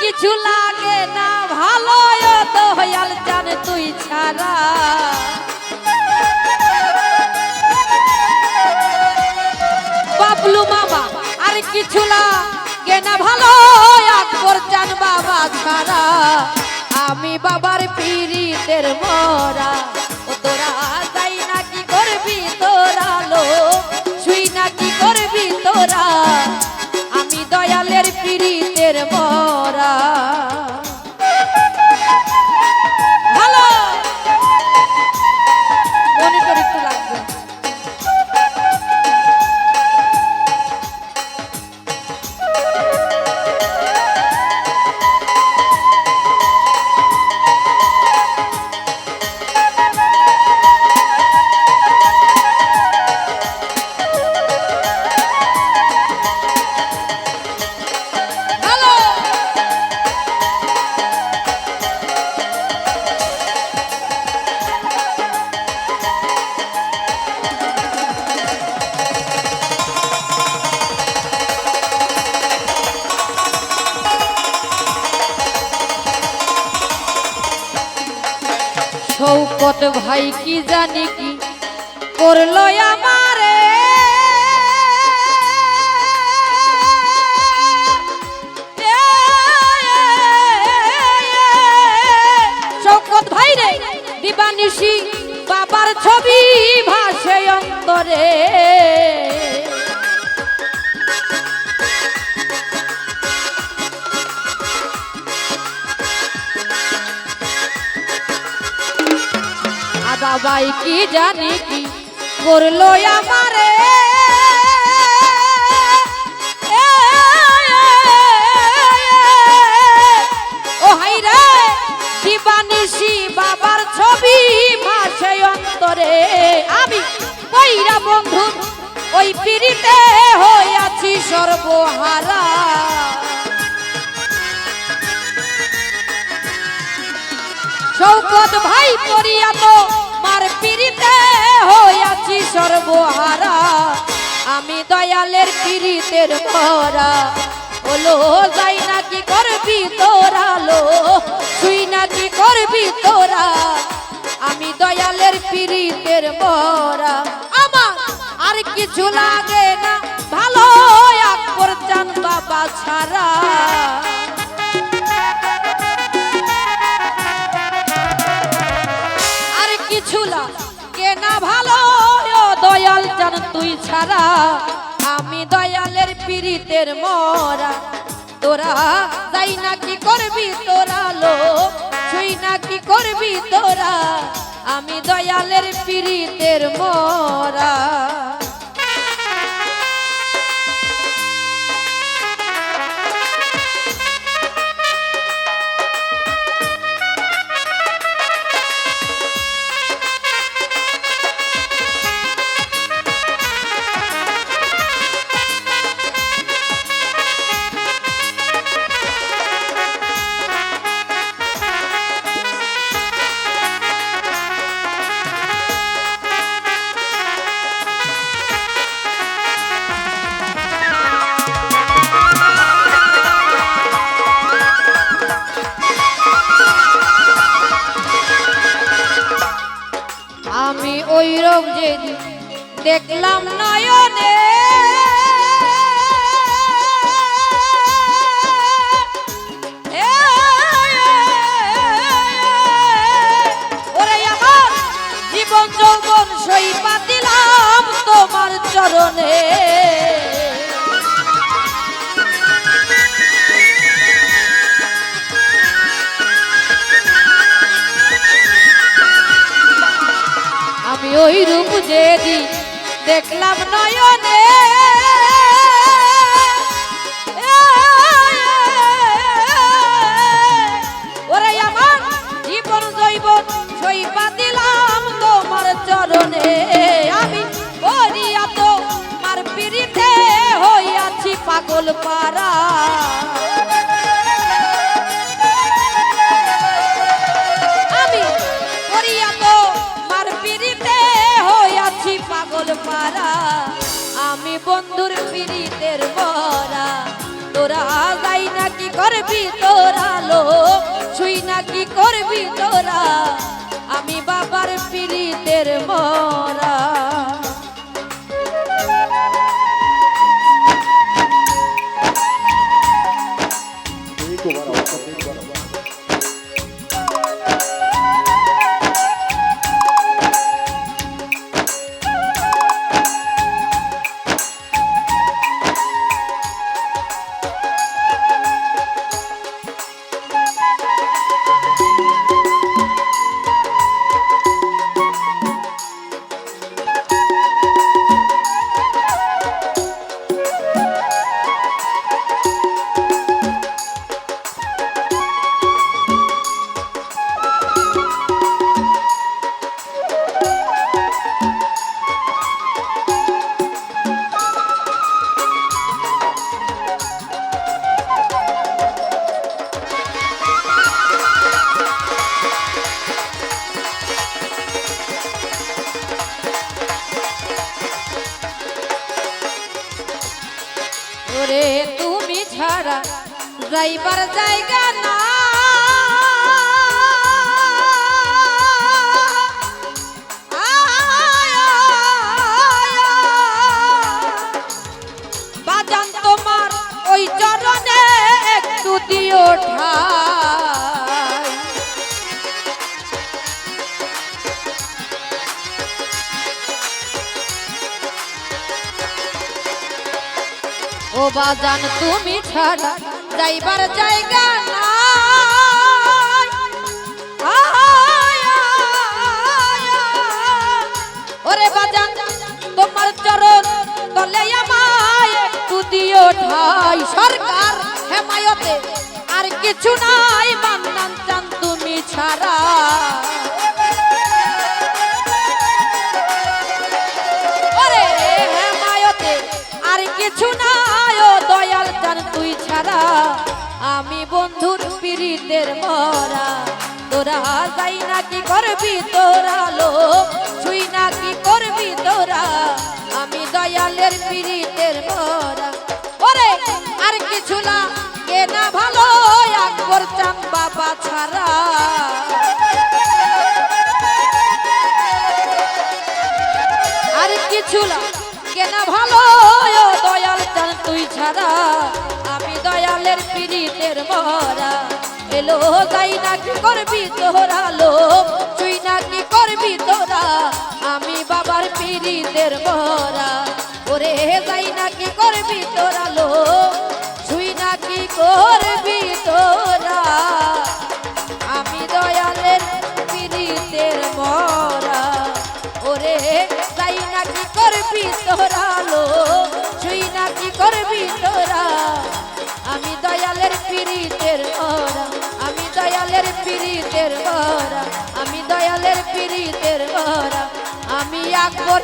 কিছু লাগে না ভালো তো হয়াল জান তুই ছাড়া। বাবলু মামা, আর কিছু লাগে না ভালো আকবর জান বাবা ছাড়া। শৌকত ভাই কি জানি কি করল আমারে শৌকত ভাই রে দিবানিশি বাবার ছবি ভাসে অন্তরে বাবাই কি জানি কি করল আমারে ও হাই রে দিবানিশি বাবার ছবি ভাসে অন্তরে আমি কইরা বন্ধু ওই পিড়িতে হইয়াছি সর্বহারা শৌকত ভাই পড়িয়া তো মার পিড়িতে হইয়াছি সর্বহারা। আমি দয়ালের পিড়িতের ভরা। ওলো, যাই না কি করবি তোরা, লো তুই না কি করবি তোরা। আমি দয়ালের পিড়িতের ভরা। আমার আর কিছু লাগে না, ভালো আকবর চান বাবা ছাড়া। তুই ছাড়া আমি দয়ালের পীড়িতের মরা। তোরা তাই না কি করবি তোরা লো তুই না কি করবি তোরা। আমি দয়ালের পীড়িতের মরা। દેવ જે દેખલામ નાયો পারা আমি করিয়া তো মার পিড়িতে আমি বন্ধুর পিড়িতের বরা তোরা যাই না কি করবি তোরা লো ছুই না কি করবি তোরা। আমি বাবার পিড়িতের মরা। ওরে তুমি ছাড়া যাইবার জায়গা না বাজান তুমি ছাড়া যাইবার জায়গা আয়। ওরে বাজান, তোমার চরণ তলে আমায় একটু দিও ঠাই সরকার হেমায়তে আর কিছু নাই, মান্নান চান তুমি ছাড়া আমি বন্ধুর পীড়িতের মরা। তোরা যাই না, কি করবি তোরা লোক? ছুই না, কি করবি তোরা? আমি দয়ালের পীড়িতের মরা। ওরে, আর কিছু না, কে না ভালো, আকবর চান বাবা ছাড়া। আর কিছু না কেনা ভালো দয়াল চান তুই ছাড়া। দয়ালের পীড়িতের মরা। এলো যাই না কি করবি তোরা লো তুই না কি করবি তোরা? আমি বাবার পীড়িতের মরা। ওরে যাই না কি করবি তোরা লো তুই না কি করবি তোরা? আমি দয়ালের পীড়িতের মরা। ওরে তাই নাকি করবি তোরা লো ছুই নাকি করবি তোরা? আমি দয়ালের পীড়িতের মরা আমি দয়ালের পীড়িতের মরা আমি দয়ালের পীড়িতের মরা আমি আকবর